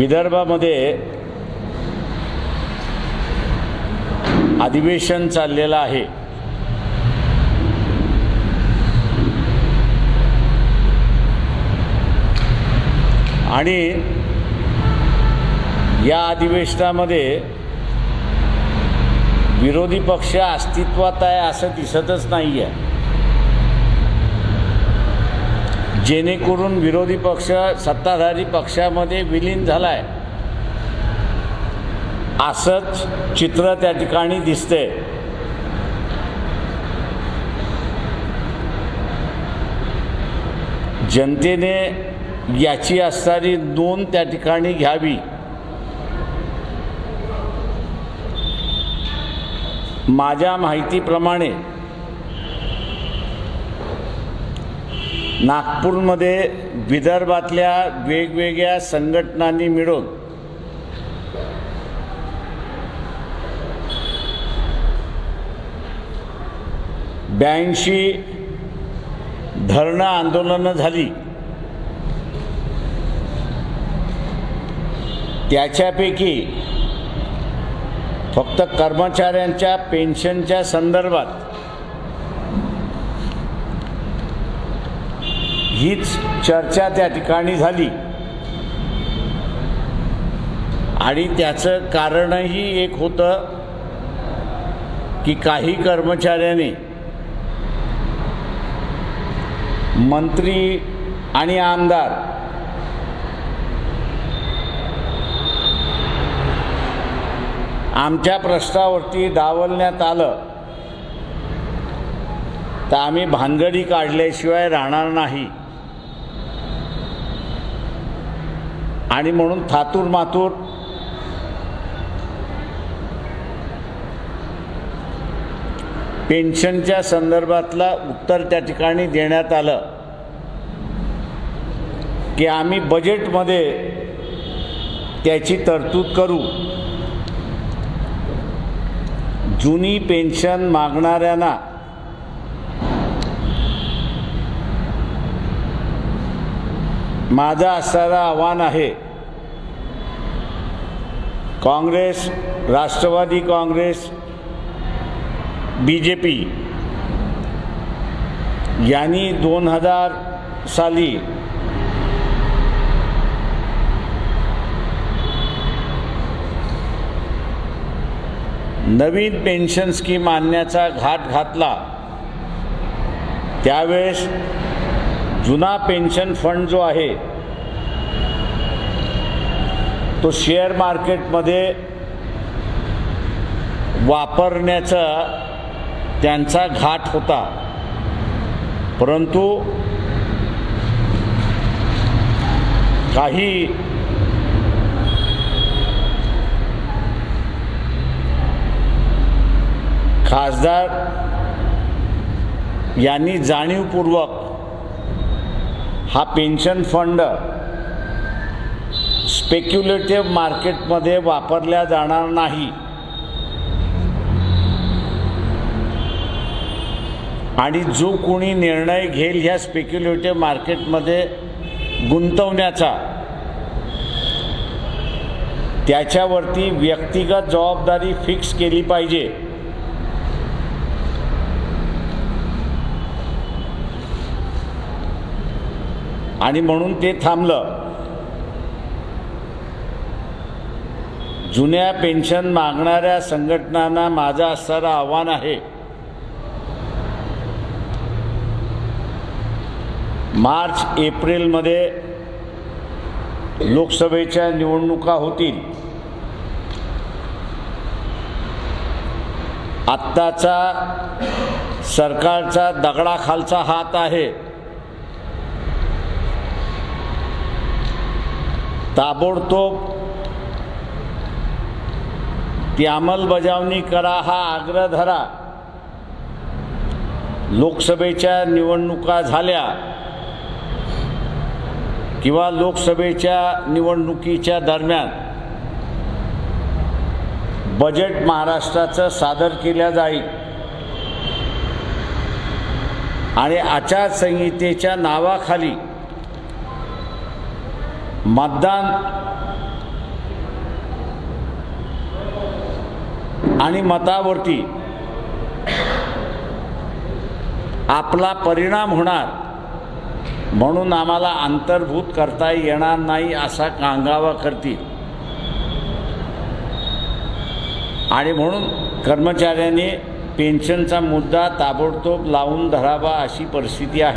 विदर्भामध्ये अधिवेशन चाललेलं आहे. आणि या अधिवेशनामध्ये विरोधी पक्ष अस्तित्वात आहे असं दिसतच नाही आहे जेणेकरून विरोधी पक्ष सत्ताधारी पक्षामध्ये विलीन झाला आहे असंच चित्र त्या ठिकाणी दिसते जनतेने याची असणारी नोंद त्या ठिकाणी घ्यावी. माझ्या माहितीप्रमाणे नागपूरमध्ये विदर्भातल्या वेगवेगळ्या संघटनांनी मिळून ब्याऐंशी धरणं आंदोलनं झाली. त्याच्यापैकी फक्त कर्मचाऱ्यांच्या पेन्शनच्या संदर्भात हीच चर्चा त्या ठिकाणी झाली. आणि त्याचं कारणही एक होतं की काही कर्मचाऱ्याने मंत्री आणि आमदार आमच्या प्रश्नावरती डावलण्यात आलं तर आम्ही भानगडी काढल्याशिवाय राहणार नाही. आणि म्हणून थातूर मातूर पेन्शनच्या संदर्भातला उत्तर त्या ठिकाणी देण्यात आलं की आम्ही बजेटमध्ये त्याची तरतूद करू. जुनी पेन्शन मागणाऱ्यांना माझं असणारं आव्हान आहे. Congress Rashtrawadi Congress B J P यांनी दोन हजार साली नवीन पेन्शन स्कीम आणण्याचा घाट घातला. त्यावेळेस जुना पेन्शन फंड जो आहे तो शेअर मार्केटमध्ये वापरण्याचा त्यांचा घाट होता. परंतु काही खासदार यांनी जाणीवपूर्वक हा पेन्शन फंड स्पेक्युलेटिव्ह मार्केटमध्ये वापरल्या जाणार नाही. आणि जो कोणी निर्णय घेईल ह्या स्पेक्युलेटिव्ह मार्केटमध्ये गुंतवण्याचा त्याच्यावरती व्यक्तिगत जबाबदारी फिक्स केली पाहिजे. आणि म्हणून ते थांबलं. जुन्या पेन्शन मागणाऱ्या संघटनांना माझं असणारं आव्हान आहे. मार्च एप्रिलमध्ये लोकसभेच्या निवडणुका होतील. आत्ताचा सरकारचा दगडाखालचा हात आहे. ताबडतोब ती अंमलबजावणी करा हा आग्रह धरा. लोकसभेच्या निवडणुका झाल्या किंवा लोकसभेच्या निवडणुकीच्या दरम्यान बजेट महाराष्ट्राचं सादर केलं जाईल. आणि आचारसंहितेच्या नावाखाली मतदान आणि मतावरती आपला परिणाम होणार म्हणून आम्हाला अंतर्भूत करता येणार नाही असा कांगावा करतील. आणि म्हणून कर्मचाऱ्यांनी पेन्शनचा मुद्दा ताबडतोब लावून धरावा अशी परिस्थिती आहे.